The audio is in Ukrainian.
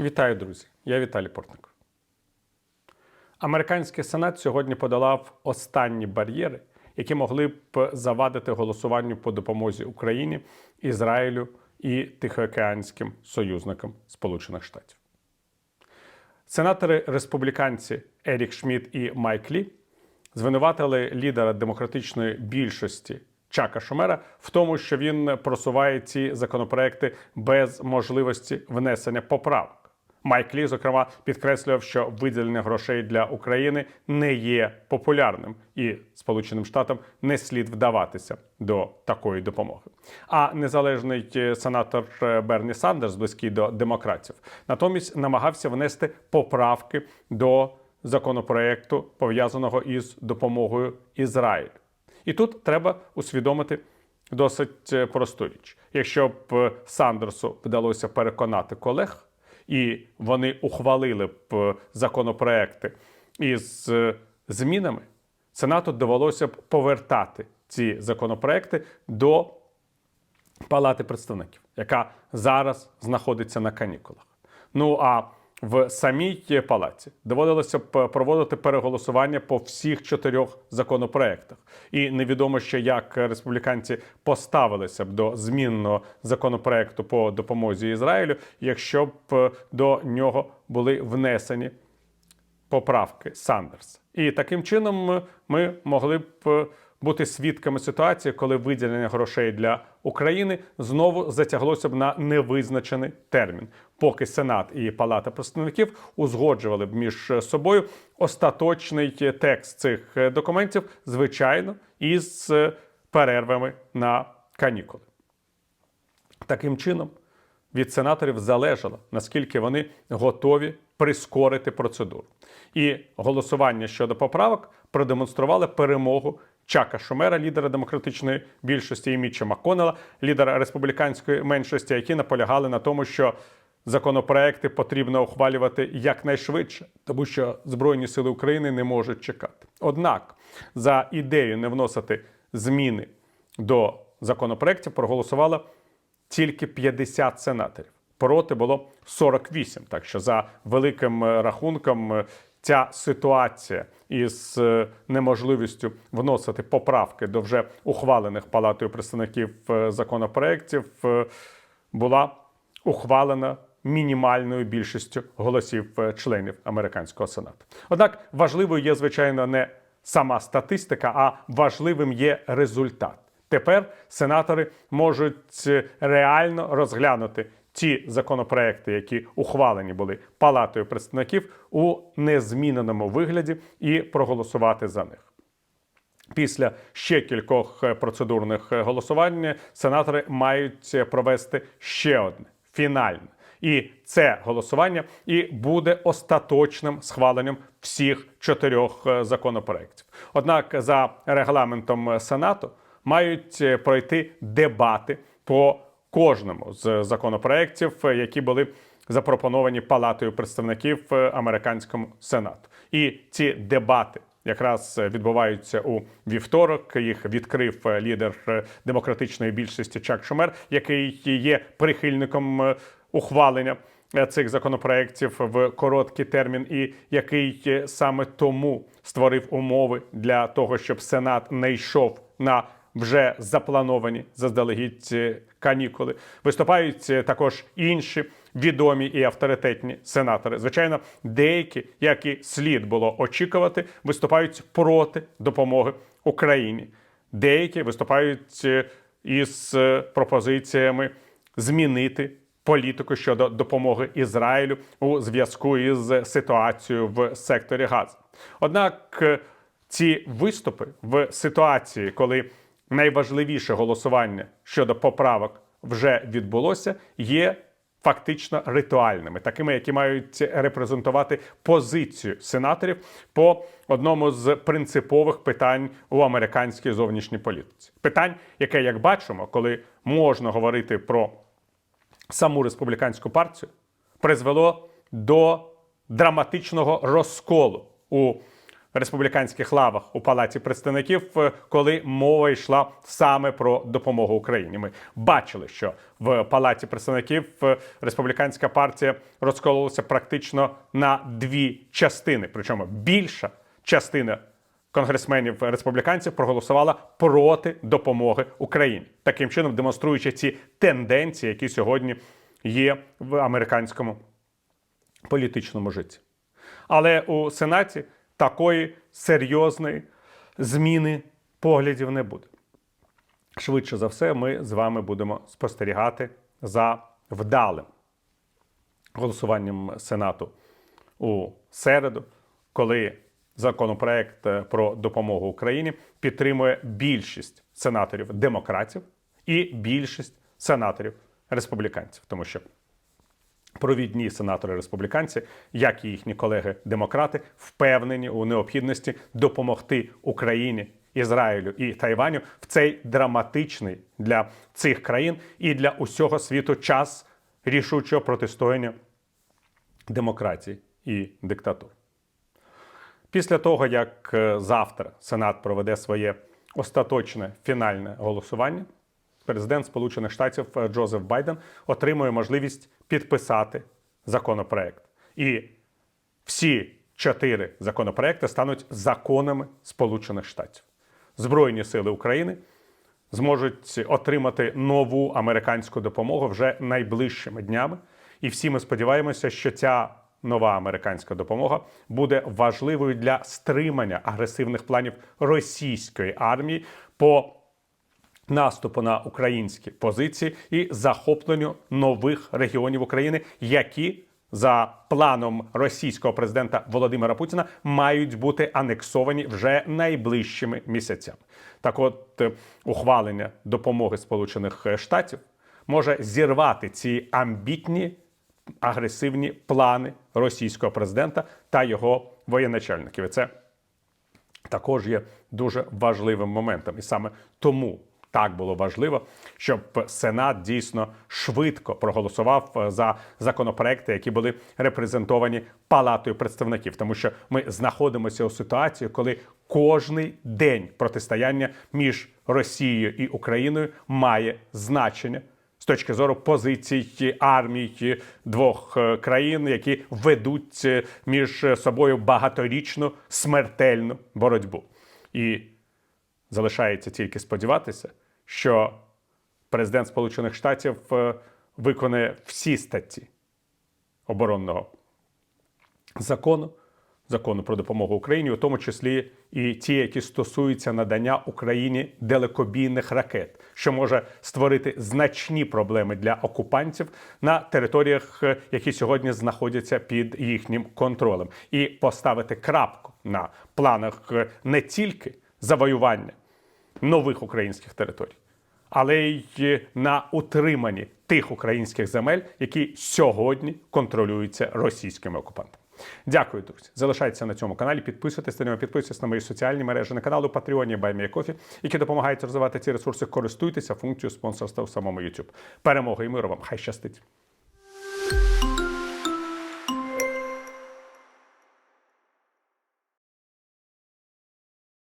Вітаю, друзі! Я Віталій Портник. Американський сенат сьогодні подолав останні бар'єри, які могли б завадити голосуванню по допомозі Україні, Ізраїлю і Тихоокеанським союзникам Сполучених Штатів. Сенатори республіканці Ерік Шмідт і Майк Лі звинуватили лідера демократичної більшості Чака Шумера в тому, що він просуває ці законопроекти без можливості внесення поправок. Майк Лі, зокрема, підкреслював, що виділення грошей для України не є популярним, і Сполученим Штатам не слід вдаватися до такої допомоги. А незалежний е, сенатор е, Берні Сандерс, близький до демократів, натомість намагався внести поправки до законопроекту, пов'язаного із допомогою Ізраїлю. І тут треба усвідомити досить е, просту річ. Якщо б Сандерсу вдалося переконати колег, і вони ухвалили б е, законопроекти із е, змінами, Сенату довелося б повертати ці законопроекти до Палати представників, яка зараз знаходиться на канікулах. Ну а в самій палаці доводилося б проводити переголосування по всіх чотирьох законопроектах, і невідомо ще як республіканці поставилися б до змінного законопроекту по допомозі Ізраїлю, якщо б до нього були внесені поправки Сандерса. І таким чином ми могли б бути свідками ситуації, коли виділення грошей для України знову затяглося б на невизначений термін, поки Сенат і Палата представників узгоджували б між собою остаточний текст цих документів, звичайно, із перервами на канікули. Таким чином, від сенаторів залежало, наскільки вони готові прискорити процедуру. І голосування щодо поправок продемонстрували перемогу Чака Шумера, лідера демократичної більшості, і Мітча Маконела, лідера республіканської меншості, які наполягали на тому, що законопроекти потрібно ухвалювати якнайшвидше, тому що Збройні сили України не можуть чекати. Однак за ідею не вносити зміни до законопроектів проголосувало тільки 50 сенаторів. Проти було 48. Так що за великим е, рахунком е, ця ситуація із е, неможливістю вносити поправки до вже ухвалених палатою представників е, законопроєктів е, була ухвалена мінімальною більшістю голосів членів американського сенату. Однак важливою є звичайно не сама статистика, а важливим є результат. Тепер сенатори можуть реально розглянути ті законопроекти, які ухвалені були палатою представників у незміненому вигляді, і проголосувати за них. Після ще кількох е, процедурних е, голосувань сенатори мають е, провести ще одне фінальне. І це голосування і буде остаточним схваленням всіх чотирьох законопроєктів. Однак, за регламентом Сенату мають пройти дебати по кожному з законопроєктів, е, які були запропоновані Палатою представників е, американському сенату. І ці дебати якраз відбуваються у вівторок. Їх відкрив е, лідер е, демократичної більшості Чак Шумер, який є прихильником е, ухвалення е, цих законопроєктів в короткий термін, і який е, саме тому створив умови для того, щоб Сенат не йшов на вже заплановані заздалегідь е, канікули. Виступають е, також інші відомі і авторитетні сенатори. Звичайно, деякі, як і слід було очікувати, виступають проти допомоги Україні. Деякі виступають е, із е, пропозиціями змінити політику щодо допомоги Ізраїлю у зв'язку із ситуацією в секторі Газу. Однак ці виступи в ситуації, коли найважливіше голосування щодо поправок вже відбулося, є фактично ритуальними, такими, які мають репрезентувати позицію сенаторів по одному з принципових питань у американській зовнішній політиці. Питань, яке, як бачимо, коли можна говорити про саму республіканську партію, призвело до драматичного розколу у республіканських лавах у палаці представників, е, коли мова йшла саме про допомогу Україні. Ми бачили, що в палаці представників е, республіканська партія розкололася практично на дві частини. Причому більша частина конгресменів республіканців проголосувала проти допомоги Україні, таким чином демонструючи ці тенденції, які сьогодні є в американському політичному житті. Але у Сенаті такої серйозної зміни поглядів не буде. Швидше за все, ми з вами будемо спостерігати за вдалим голосуванням Сенату у середу, коли законопроект е, про допомогу Україні підтримує більшість сенаторів демократів і більшість сенаторів республіканців, тому що провідні сенатори республіканці, як і їхні колеги-демократи, впевнені у необхідності допомогти Україні, Ізраїлю і Тайваню в цей драматичний для цих країн і для усього світу час рішучого протистояння демократії і диктатур. Після того, як е, завтра Сенат проведе своє остаточне фінальне голосування, президент Сполучених Штатів е, Джозеф Байден отримує можливість підписати законопроект. І всі чотири законопроекти стануть законами Сполучених Штатів. Збройні сили України зможуть отримати нову американську допомогу вже найближчими днями. І всі ми сподіваємося, що ця нова американська допомога буде важливою для стримання агресивних планів російської армії по наступу на українські позиції і захопленню нових регіонів України, які за планом російського президента Володимира Путіна мають бути анексовані вже найближчими місяцями. Так, от е, ухвалення допомоги Сполучених Штатів може зірвати ці амбітні агресивні плани російського президента та його воєначальників. І це також є дуже важливим моментом. І саме тому так було важливо, щоб Сенат дійсно швидко проголосував е, за законопроекти, які були репрезентовані Палатою представників, тому що ми знаходимося у ситуації, коли кожний день протистояння між Росією і Україною має значення. З точки зору позицій армій двох е, країн, які ведуть е, між собою багаторічну смертельну боротьбу. І залишається тільки сподіватися, що президент Сполучених Штатів е, виконає всі статті оборонного закону, закону про допомогу Україні, у тому числі і ті, які стосуються надання Україні далекобійних ракет, що може створити значні проблеми для окупантів на територіях, е, які сьогодні знаходяться під їхнім контролем, і поставити крапку на планах е, не тільки завоювання нових українських територій, але й на утриманні тих українських земель, які сьогодні контролюються російськими окупантами. Дякую, друзі. Залишайтеся на цьому каналі. Підписуйтесь на нього, підписуйтесь на мої соціальні мережі на каналу Patreon BuyMeACoffee, які допомагають розвивати ці ресурси. Користуйтеся функцією спонсорства в самому YouTube. Перемоги і миру вам! Хай щастить!